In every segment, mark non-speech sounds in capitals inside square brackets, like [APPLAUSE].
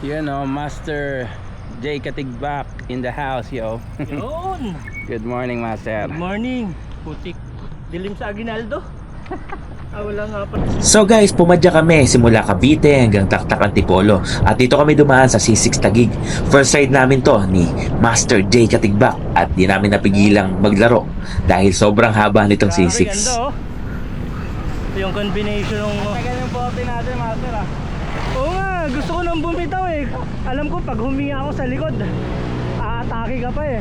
You know, Master Jay Katigbak in the house, yo. Yun! [LAUGHS] Good morning, Master. Good morning! Putik. Dilim sa Aguinaldo. [LAUGHS] ah, wala nga pa. So guys, pumadya kami simula Cavite hanggang Taktak Antipolo at dito kami dumaan sa C6 Tagig. First ride namin to ni Master J Katigbak at di namin napigilang maglaro dahil sobrang haba nitong Grabe, C6. ganda oh. Ito yung combination ng... Tagal yung bote natin, Master, ah. Oo nga, gusto ko nang bumitaw eh. Alam ko pag huminga ako sa likod, aatake ka pa eh.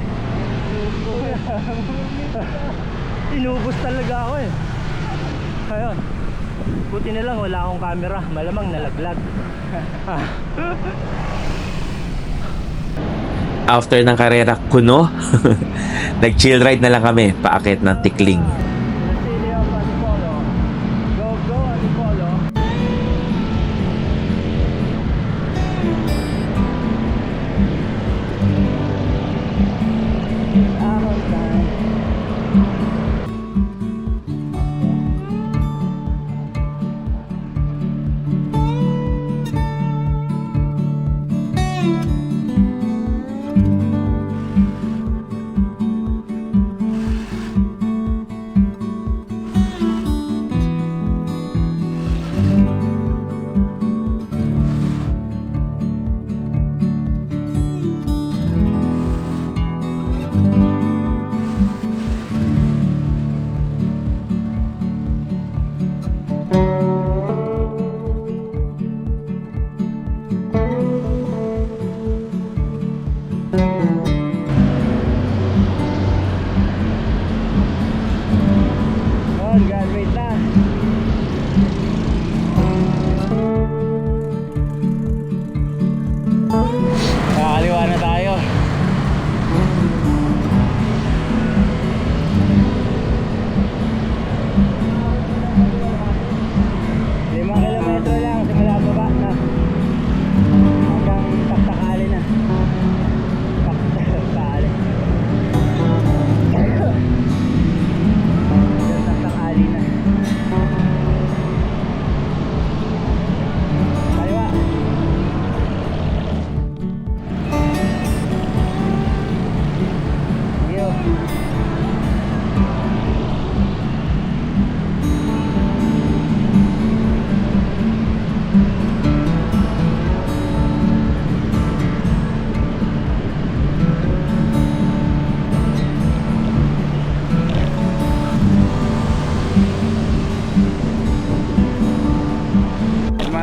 [LAUGHS] Inubos talaga ako eh. Ayun. Buti na lang wala akong camera. Malamang nalaglag. After ng karera kuno, [LAUGHS] nag-chill ride na lang kami paakit ng Tikling.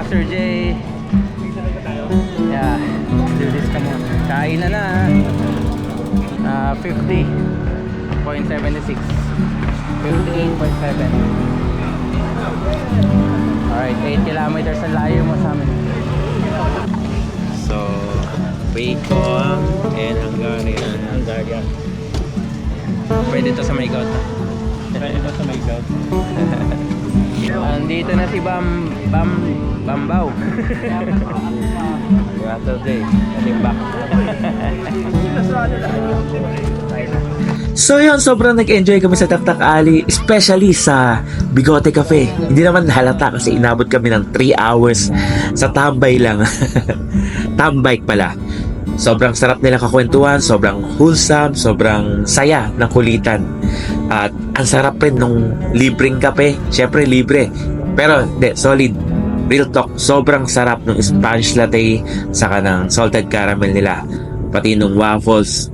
Master J. Yeah, do this come on. Kain na na. Ah, 50.76. 58.7. Alright, 8 kilometers ang layo mo sa amin. So, Bacon and Hungarian. Hungarian. Pwede to sa may gout. Kaya ito sa may gout. [LAUGHS] Andito na si Bam Bam Bambaw. [LAUGHS] Saturday, Katimbak. So yun, sobrang nag-enjoy kami sa Taktak Ali, especially sa Bigote Cafe. Hindi naman halata kasi inabot kami ng 3 hours sa tambay lang. [LAUGHS] tambay pala. Sobrang sarap nila kakwentuhan, sobrang wholesome, sobrang saya ng kulitan. At ang sarap rin nung libreng kape. Siyempre libre. Pero de, solid. Real talk, sobrang sarap ng Spanish latte saka ng salted caramel nila. Pati nung waffles,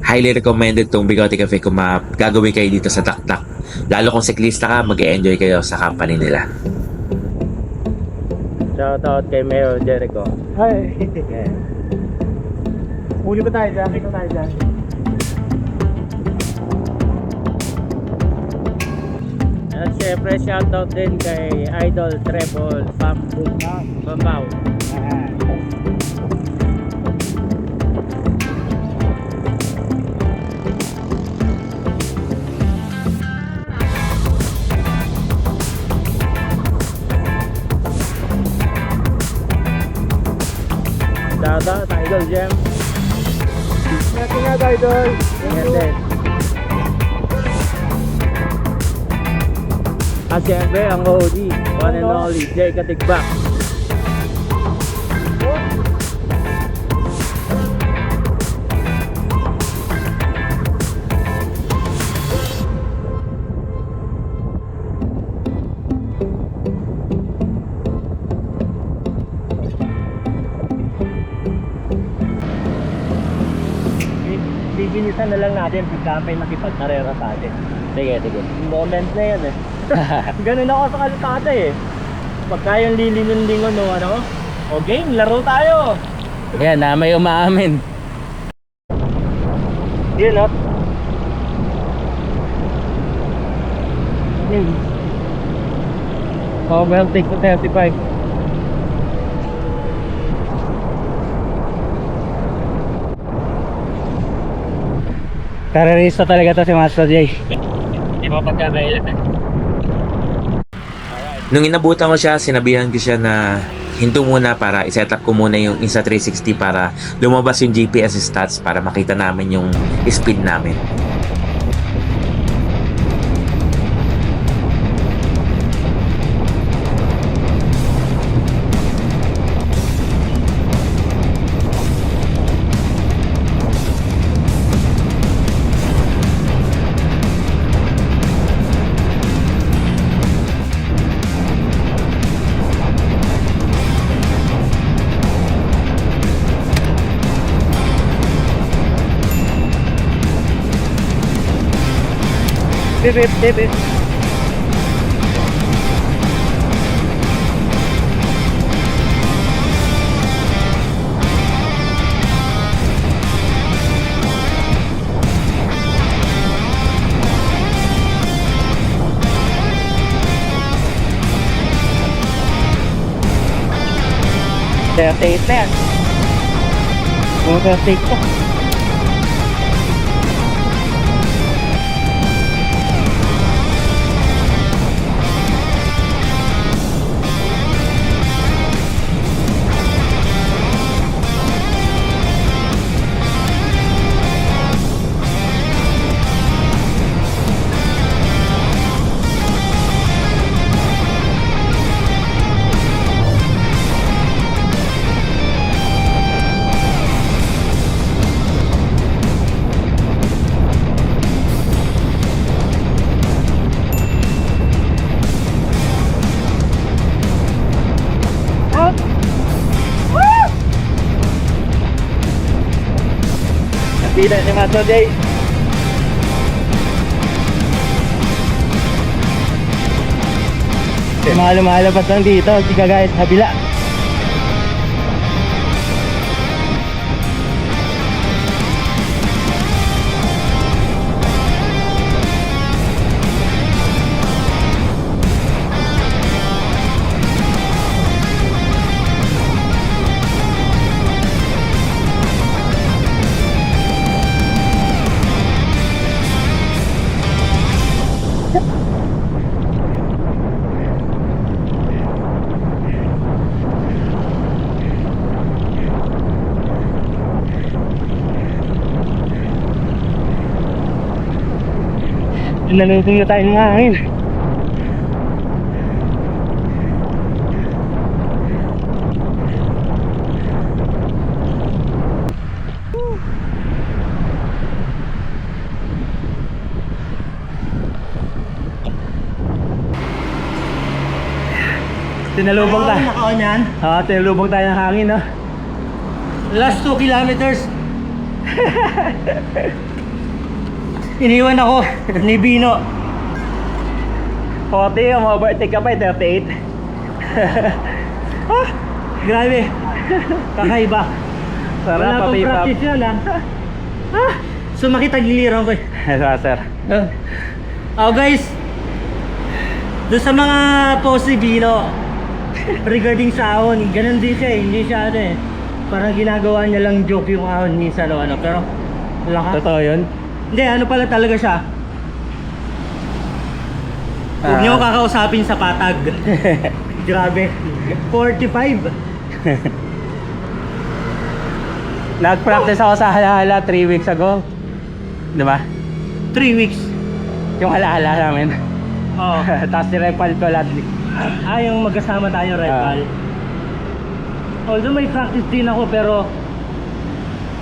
highly recommended tong Bigote Cafe kung gagawin kayo dito sa Taktak. Lalo kung siklista ka, mag-enjoy kayo sa company nila. Shout out kay Mayor Jericho. Hi. Huli ba tayo dyan? Kita tayo dyan. At syempre shoutout din kay Idol Treble from Bambao. Shoutout Idol Jam. Ingat-ingat Idol. Ingat din. At syempre ang OG, one and ano? only, Jay Katigbak. Bibinisan na lang natin pagka may nakipagkarera sa atin. Sige, sige. Moment na yan eh. [LAUGHS] Ganun ako sa kalsada eh. Pagka yung lilingon-lingon o ano, o game, laro tayo. Yan, na may umaamin. Yun oh. Yun. Oh, well, take to 35. Terorista talaga to si Master J. Hindi mo pagkakailan. Nung inabutan ko siya, sinabihan ko siya na hinto muna para iset up ko muna yung Insta360 para lumabas yung GPS stats para makita namin yung speed namin. hep hep hep hep. Kaya safe na to. Pila ni Mato. Mga lumalabas lang dito, si Kagayat Habila. Nanunong na tayo ng hangin. Tinalubog tayo. Nakaon yan. Ah, tinalubog tayo ng hangin, no? Last 2 kilometers. [LAUGHS] Iniwan ako ni Bino. 40, yung overtake ka pa, eh, 38. [LAUGHS] Ah, grabe. Kakaiba. Sarap Wala pa pang practice yan ah. ah sumakit ang giliran ko eh. [LAUGHS] Yes, sir. Oh guys, doon sa mga post ni Bino, regarding sa ahon, ganun din siya eh. Hindi siya ano eh. Parang ginagawa niya lang joke yung ahon minsan o ano. Pero, wala ka. Totoo yun? Hindi, ano pala talaga siya. Huwag Ah. niyo ako kakausapin sa patag. [LAUGHS] Grabe. 45. Nag-practice ako sa halahala 3 weeks ago. Di ba? 3 weeks. Yung halahala namin. Oo. [LAUGHS] Tapos nirepal ko lahat. Ah, yung magkasama tayo, Ah. Repal. Although may practice din ako pero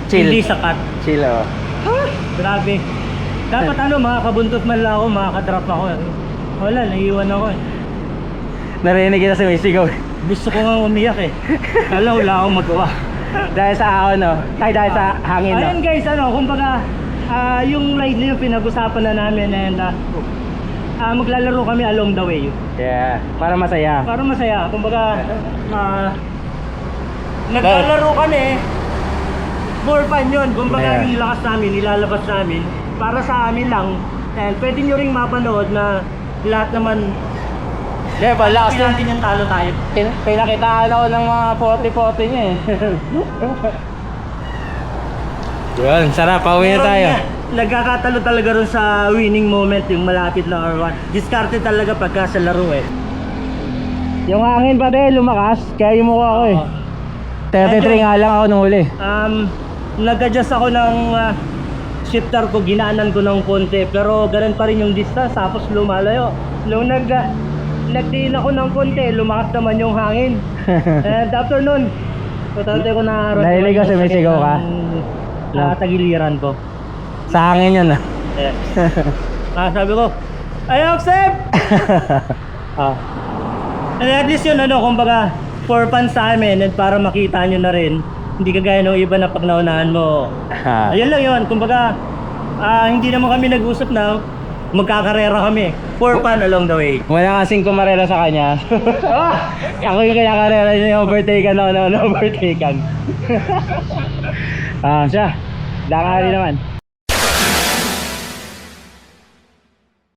Chill. hindi sapat. Chill, oh. Grabe. Dapat ano, makakabuntot man lang ako, makakadrop ako. Wala, naiiwan ako eh. Narinig kita sa may sigaw. Gusto ko nga umiyak eh. Kala wala akong magawa. dahil sa ahon, no? Ay, dahil sa hangin, no? Ayan guys, ano, kumbaga, ah, yung ride na yung pinag-usapan na namin and ah, ah, maglalaro kami along the way. Yeah, para masaya. Para masaya. Kumbaga, [LAUGHS] ah, naglalaro kami for fun yun. Kumbaga, Yeah. yung lakas namin, nilalabas namin para sa amin lang. And pwede nyo ring mapanood na lahat naman Yeah, pala Hindi natin yung talo tayo. Pin pinakitaan ako ng mga 40-40 niya eh. [LAUGHS] Yun, sarap. Pauwi na tayo. nga, Nagkakatalo talaga rin sa winning moment yung malapit na R1. Discarded talaga pagka sa laro eh. Yung hangin pa din, lumakas. Kaya yung mukha ko eh. 33 nga lang ako nung huli. Um, nag-adjust ako ng ah, shifter ko, ginaanan ko ng konti. Pero ganun pa rin yung distance, tapos lumalayo. Nung nag, nagdiin ako ng konti, lumakas naman yung hangin. [LAUGHS] And after nun, patante ko na Nahilig ka, sumisigaw ka? Na tagiliran ko. Sa hangin yun ah. Eh. [LAUGHS] ah, sabi ko, I accept! [LAUGHS] ah. And at least yun, ano, kumbaga, for fun sa amin and para makita nyo na rin, hindi kagaya ng iba na pag naunahan mo. Ayun lang yun, kumbaga, ah, hindi naman kami nag-usap na magkakarera kami. For fun along the way. Wala kasing kumarela sa kanya. [LAUGHS] ako yung kinakarela niya yung overtaken ako na overtaken. [LAUGHS] ah, siya. Dakari naman.